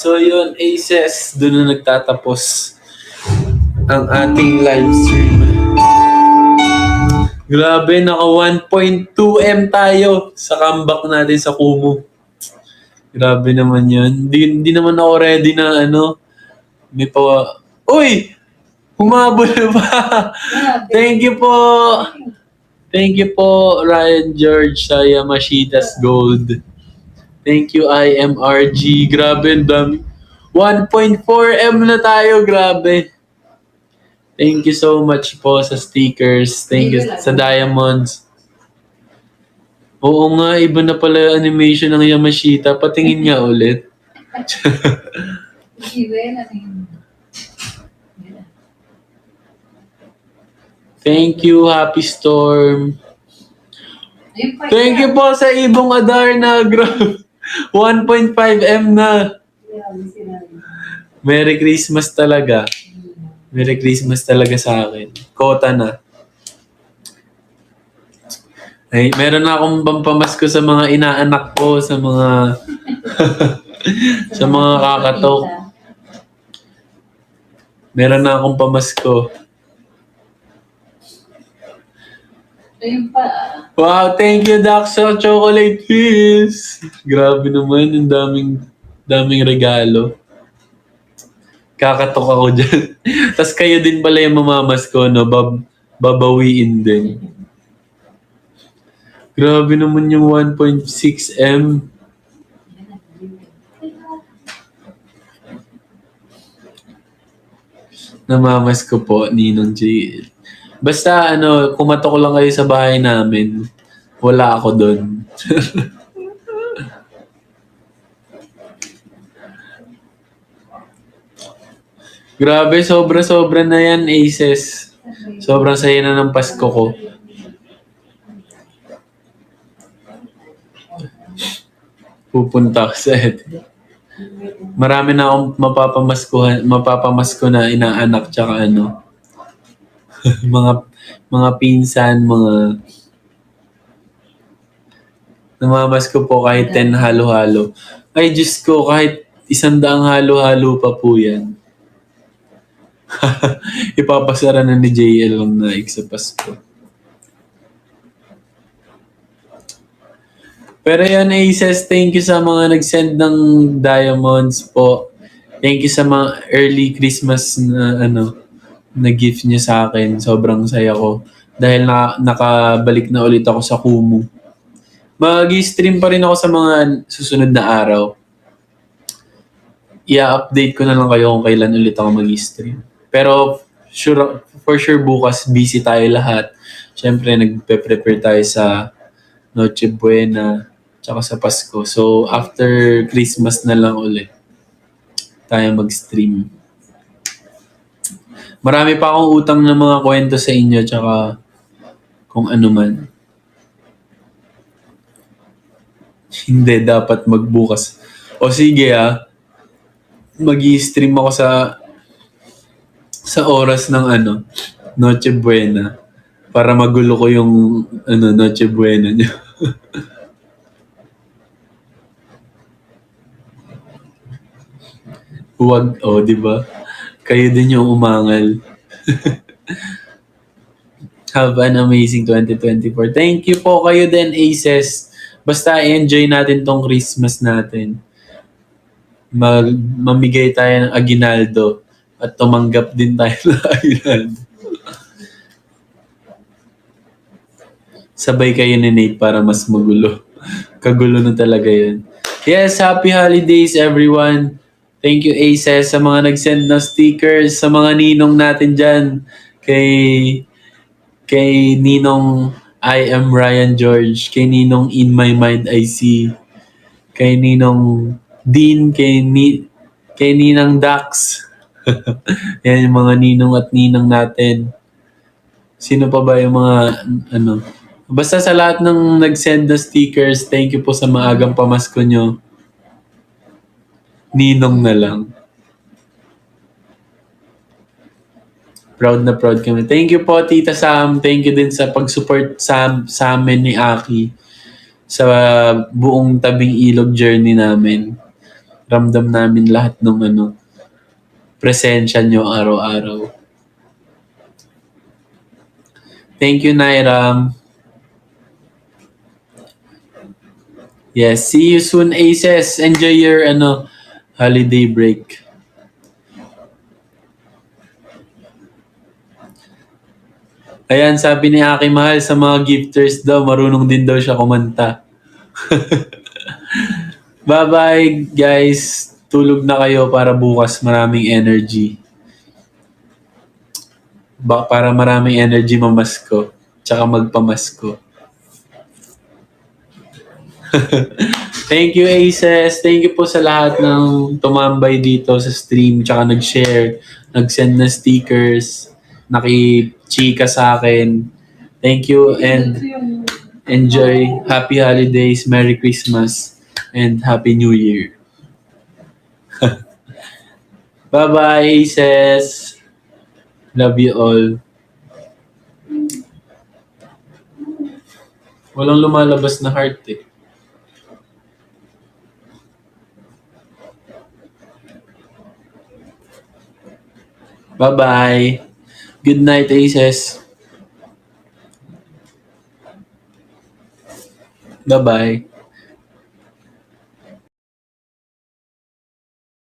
So yun, Aces, doon na nagtatapos ang ating live stream. Grabe, naka 1.2M tayo sa comeback natin sa Kumu. Grabe naman yun. Di, di naman ako ready na ano. May pa... Uy! Humabol pa! Thank you po! Thank you po, Ryan George sa Yamashitas Gold. Thank you, IMRG. Grabe, ang dami. 1.4M na tayo, grabe. Thank you so much po sa stickers. Thank you sa diamonds. Oo nga, iba na pala yung animation ng Yamashita. Patingin nga ulit. Thank you, Happy Storm. Thank you po sa Ibong Adar na gra- 1.5M na. Merry Christmas talaga. Merry Christmas talaga sa akin. Kota na. Ay, meron na akong pampamasko sa mga inaanak ko, sa mga sa mga kakatok. Meron na akong pamasko. Ayun pa. Wow, thank you, Doc, sa chocolate pills. Grabe naman, ang daming, daming regalo. Kakatok ako dyan. Tapos kayo din pala yung mamamas ko, no? Bab babawiin din. Grabe naman yung 1.6M. Namamas ko po, Ninong JL. Basta ano, kumatok lang kayo sa bahay namin. Wala ako doon. Grabe, sobra-sobra na yan, Aces. Sobrang saya na ng Pasko ko. Pupunta ako sa Marami na akong mapapamaskuhan, mapapamasko na inaanak tsaka ano. mga mga pinsan, mga namamas ko po kahit 10 halo-halo. Ay, Diyos ko, kahit isang daang halo-halo pa po yan. Ipapasara na ni JL lang na sa Pasko. Pero yan, Aces, thank you sa mga nag-send ng diamonds po. Thank you sa mga early Christmas na ano, na gift niya sa akin. Sobrang saya ko. Dahil na, nakabalik na ulit ako sa Kumu. Mag-stream pa rin ako sa mga susunod na araw. I-update ko na lang kayo kung kailan ulit ako mag-stream. Pero sure, for sure bukas busy tayo lahat. Siyempre nagpe-prepare tayo sa Noche Buena tsaka sa Pasko. So after Christmas na lang ulit tayo mag-stream. Marami pa akong utang ng mga kwento sa inyo tsaka kung ano man. Hindi dapat magbukas. O sige ah, mag stream ako sa sa oras ng ano, Noche Buena para magulo ko yung ano Noche Buena niyo. Huwag, oh, di ba? Kayo din yung umangal. Have an amazing 2024. Thank you po kayo din, Aces. Basta enjoy natin tong Christmas natin. Mag, mamigay tayo ng aginaldo at tumanggap din tayo ng aginaldo. Sabay kayo ni Nate para mas magulo. Kagulo na talaga yun. Yes, happy holidays everyone. Thank you Aces sa mga nag-send ng stickers, sa mga ninong natin dyan. Kay, kay Ninong I am Ryan George, kay Ninong In My Mind I See, kay Ninong Dean, kay, ni, kay Ninang Dax. Yan yung mga ninong at ninang natin. Sino pa ba yung mga ano? Basta sa lahat ng nag-send na stickers, thank you po sa maagang pamasko nyo. Ninong na lang. Proud na proud kami. Thank you po, Tita Sam. Thank you din sa pag-support sa, sa amin ni Aki sa buong tabing ilog journey namin. ramdam namin lahat ng ano, presensya nyo araw-araw. Thank you, Nairam. Yes, see you soon, Aces. Enjoy your ano holiday break. Ayan, sabi ni Aki Mahal sa mga gifters daw, marunong din daw siya kumanta. Bye-bye, guys. Tulog na kayo para bukas maraming energy. Ba para maraming energy mamasko. Tsaka magpamasko. Thank you, Aces. Thank you po sa lahat ng tumambay dito sa stream, tsaka nag-share, nag-send na stickers, naki-chika sa akin. Thank you and enjoy. Happy holidays, Merry Christmas, and Happy New Year. Bye-bye, Aces. Love you all. Walang lumalabas na heart eh. Bye-bye. Good night, Aces. Bye-bye.